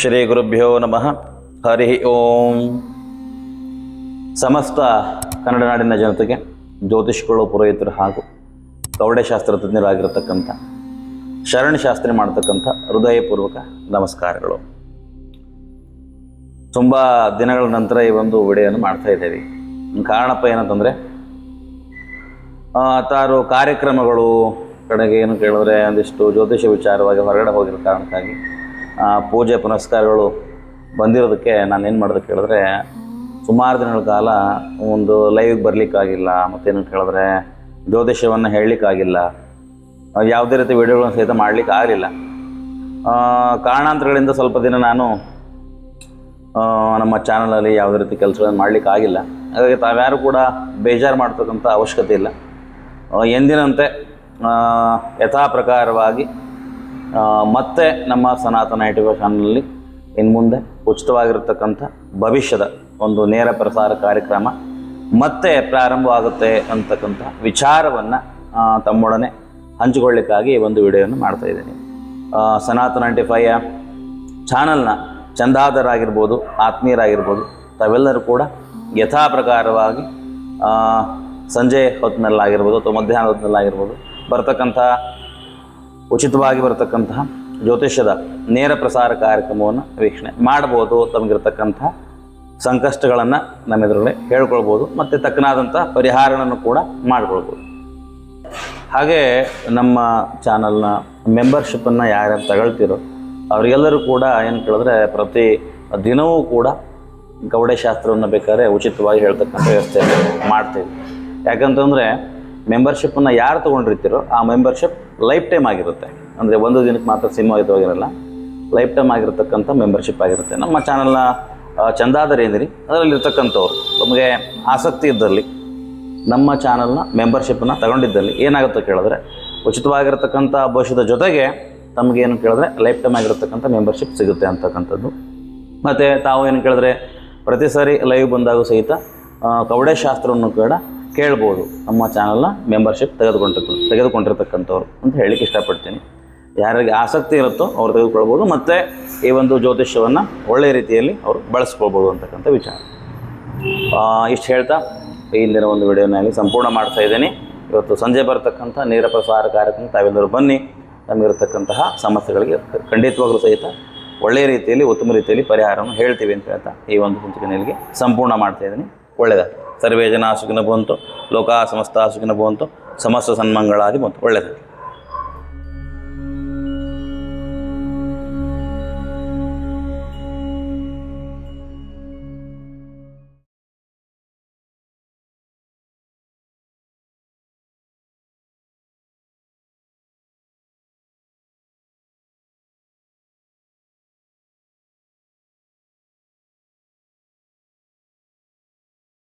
ಶ್ರೀ ಗುರುಭ್ಯೋ ನಮಃ. ಹರಿ ಓಂ. ಸಮಸ್ತ ಕನ್ನಡ ನಾಡಿನ ಜನತೆಗೆ ಜ್ಯೋತಿಷ್ಗಳು, ಪುರೋಹಿತರು ಹಾಗೂ ಗೌಡಶಾಸ್ತ್ರ ತಜ್ಞರಾಗಿರತಕ್ಕಂಥ, ಶರಣಶಾಸ್ತ್ರಿ ಮಾಡ್ತಕ್ಕಂಥ ಹೃದಯಪೂರ್ವಕ ನಮಸ್ಕಾರಗಳು. ತುಂಬ ದಿನಗಳ ನಂತರ ಈ ಒಂದು ವಿಡಿಯೋನ ಮಾಡ್ತಾ ಇದ್ದೇವೆ. ಕಾರಣಪ್ಪ ಏನಂತಂದರೆ ತಾರು ಕಾರ್ಯಕ್ರಮಗಳು ಕಡೆಗೆ ಏನು ಕೇಳಿದ್ರೆ ಒಂದಿಷ್ಟು ಜ್ಯೋತಿಷ ವಿಚಾರವಾಗಿ ಹೊರಗಡೆ ಹೋಗಿರೋ ಕಾರಣಕ್ಕಾಗಿ ಪೂಜೆ ಪುನಸ್ಕಾರಗಳು ಬಂದಿರೋದಕ್ಕೆ ನಾನು ಏನು ಮಾಡೋದು ಕೇಳಿದ್ರೆ, ಸುಮಾರು ದಿನಗಳ ಕಾಲ ಒಂದು ಲೈವ್ಗೆ ಬರಲಿಕ್ಕಾಗಿಲ್ಲ ಮತ್ತೇನು ಕೇಳಿದ್ರೆ ಜ್ಯೋತಿಷ್ಯವನ್ನು ಹೇಳಲಿಕ್ಕಾಗಿಲ್ಲ. ಯಾವುದೇ ರೀತಿ ವಿಡಿಯೋಗಳನ್ನು ಸಹಿತ ಮಾಡಲಿಕ್ಕೆ ಆಗಲಿಲ್ಲ ಕಾರಣಾಂತರಗಳಿಂದ ಸ್ವಲ್ಪ ದಿನ ನಾನು ನಮ್ಮ ಚಾನಲಲ್ಲಿ ಯಾವುದೇ ರೀತಿ ಕೆಲಸಗಳನ್ನು ಮಾಡಲಿಕ್ಕೆ ಆಗಿಲ್ಲ ಹಾಗಾಗಿ ತಾವ್ಯಾರು ಕೂಡ ಬೇಜಾರು ಮಾಡ್ತಕ್ಕಂಥ ಅವಶ್ಯಕತೆ ಇಲ್ಲ. ಎಂದಿನಂತೆ ಯಥಾ ಪ್ರಕಾರವಾಗಿ ಮತ್ತೆ ನಮ್ಮ ಸನಾತನ ಐಟಿವ ಚಾನಲಲ್ಲಿ ಇನ್ನು ಮುಂದೆ ಉಚಿತವಾಗಿರ್ತಕ್ಕಂಥ ಭವಿಷ್ಯದ ಒಂದು ನೇರ ಪ್ರಸಾರ ಕಾರ್ಯಕ್ರಮ ಮತ್ತೆ ಪ್ರಾರಂಭವಾಗುತ್ತೆ ಅಂತಕ್ಕಂಥ ವಿಚಾರವನ್ನು ತಮ್ಮೊಡನೆ ಹಂಚಿಕೊಳ್ಳಿಕ್ಕಾಗಿ ಈ ಒಂದು ವಿಡಿಯೋವನ್ನು ಮಾಡ್ತಾ ಇದ್ದೀನಿ. ಸನಾತನ ನೈಂಟಿ ನೈಂಟಿಫೈಯ ಚಾನಲ್ನ ಚಂದಾದರಾಗಿರ್ಬೋದು ಆತ್ಮೀಯರಾಗಿರ್ಬೋದು, ತಾವೆಲ್ಲರೂ ಕೂಡ ಯಥಾ ಪ್ರಕಾರವಾಗಿ ಸಂಜೆ ಹೊತ್ತಿನಲ್ಲಾಗಿರ್ಬೋದು ಅಥವಾ ಮಧ್ಯಾಹ್ನ ಹೊತ್ತಿನಲ್ಲಾಗಿರ್ಬೋದು ಬರ್ತಕ್ಕಂಥ ಉಚಿತವಾಗಿ ಬರತಕ್ಕಂತಹ ಜ್ಯೋತಿಷ್ಯದ ನೇರ ಪ್ರಸಾರ ಕಾರ್ಯಕ್ರಮವನ್ನು ವೀಕ್ಷಣೆ ಮಾಡ್ಬೋದು ತಮಗಿರ್ತಕ್ಕಂಥ ಸಂಕಷ್ಟಗಳನ್ನು ನಮ್ಮ ಎದುರುಗಡೆ ಹೇಳ್ಕೊಳ್ಬೋದು ಮತ್ತು ತಕ್ಕನಾದಂಥ ಪರಿಹಾರವನ್ನು ಕೂಡ ಮಾಡಿಕೊಳ್ಬೋದು ಹಾಗೆ ನಮ್ಮ ಚಾನಲ್ನ ಮೆಂಬರ್ಶಿಪ್ಪನ್ನು ಯಾರ್ಯಾರು ತಗೊಳ್ತಿರೋ ಅವರಿಗೆಲ್ಲರೂ ಕೂಡ ಏನು ಕೇಳಿದ್ರೆ ಪ್ರತಿ ದಿನವೂ ಕೂಡ ಗೌಡಶಾಸ್ತ್ರವನ್ನು ಬೇಕಾದ್ರೆ ಉಚಿತವಾಗಿ ಹೇಳ್ತಕ್ಕಂಥ ವ್ಯವಸ್ಥೆ ಮಾಡ್ತೀವಿ. ಯಾಕಂತಂದರೆ ಮೆಂಬರ್ಶಿಪ್ಪನ್ನು ಯಾರು ತೊಗೊಂಡಿರ್ತೀರೋ ಆ ಮೆಂಬರ್ಶಿಪ್ ಲೈಫ್ ಟೈಮ್ ಆಗಿರುತ್ತೆ. ಅಂದರೆ ಒಂದು ದಿನಕ್ಕೆ ಮಾತ್ರ ಸೀಮಿತವಾಗಿರಲ್ಲ ಲೈಫ್ ಟೈಮ್ ಆಗಿರತಕ್ಕಂಥ ಮೆಂಬರ್ಶಿಪ್ ಆಗಿರುತ್ತೆ. ನಮ್ಮ ಚಾನಲ್ನ ಚಂದಾದರಿ ಏನಿರಿ, ಅದರಲ್ಲಿರ್ತಕ್ಕಂಥವ್ರು. ನಮಗೆ ಆಸಕ್ತಿ ಇದ್ದಲ್ಲಿ, ನಮ್ಮ ಚಾನಲ್ನ ಮೆಂಬರ್ಶಿಪ್ಪನ್ನು ತಗೊಂಡಿದ್ದಲ್ಲಿ ಏನಾಗುತ್ತೆ ಕೇಳಿದ್ರೆ, ಉಚಿತವಾಗಿರ್ತಕ್ಕಂಥ ಭವಿಷ್ಯದ ಜೊತೆಗೆ ತಮಗೇನು ಕೇಳಿದ್ರೆ ಲೈಫ್ ಟೈಮ್ ಆಗಿರತಕ್ಕಂಥ ಮೆಂಬರ್ಶಿಪ್ ಸಿಗುತ್ತೆ ಅಂತಕ್ಕಂಥದ್ದು. ಮತ್ತು ತಾವು ಏನು ಕೇಳಿದ್ರೆ, ಪ್ರತಿ ಸಾರಿ ಲೈವ್ ಬಂದಾಗೂ ಸಹಿತ ಕವಡೆ ಶಾಸ್ತ್ರವನ್ನು ಕೂಡ ಕೇಳ್ಬೋದು. ನಮ್ಮ ಚಾನಲ್ನ ಮೆಂಬರ್ಶಿಪ್ ತೆಗೆದುಕೊಂಡಿರ್ತ ತೆಗೆದುಕೊಂಡಿರ್ತಕ್ಕಂಥವ್ರು ಅಂತ ಹೇಳಲಿಕ್ಕೆ ಇಷ್ಟಪಡ್ತೀನಿ. ಯಾರಿಗೆ ಆಸಕ್ತಿ ಇರುತ್ತೋ ಅವ್ರು ತೆಗೆದುಕೊಳ್ಬೋದು. ಮತ್ತು ಈ ಒಂದು ಜ್ಯೋತಿಷ್ಯವನ್ನು ಒಳ್ಳೆಯ ರೀತಿಯಲ್ಲಿ ಅವರು ಬಳಸ್ಕೊಳ್ಬೋದು ಅಂತಕ್ಕಂಥ ವಿಚಾರ. ಇಷ್ಟು ಹೇಳ್ತಾ ಇಂದಿನ ಒಂದು ವಿಡಿಯೋನಲ್ಲಿ ಸಂಪೂರ್ಣ ಮಾಡ್ತಾ ಇದ್ದೀನಿ. ಇವತ್ತು ಸಂಜೆ ಬರತಕ್ಕಂಥ ನೇರ ಪ್ರಸಾರ ಕಾರ್ಯಕ್ರಮ ತಾವೆಲ್ಲರೂ ಬನ್ನಿ. ನಮಗಿರತಕ್ಕಂತಹ ಸಮಸ್ಯೆಗಳಿಗೆ ಖಂಡಿತವಾಗಲೂ ಸಹಿತ ಒಳ್ಳೆಯ ರೀತಿಯಲ್ಲಿ, ಉತ್ತಮ ರೀತಿಯಲ್ಲಿ ಪರಿಹಾರವನ್ನು ಹೇಳ್ತೀವಿ ಅಂತ ಹೇಳ್ತಾ ಈ ಒಂದು ಸಂಚಿಕೆಯಲ್ಲಿ ಸಂಪೂರ್ಣ ಮಾಡ್ತಾ ಇದ್ದೀನಿ. ಒಳ್ಳೆಯದಾಗಿ ಸರ್ವೇ ಜನ ಸುಖಿನ ಬಂತು ಲೋಕ ಸಮಸ್ತ ಸುಖಿನ ಬಂತು ಸಮಸ್ತ ಸನ್ಮಂಗಳಾದಿ ಬಂತು ಒಳ್ಳೆಯದಾಗಿ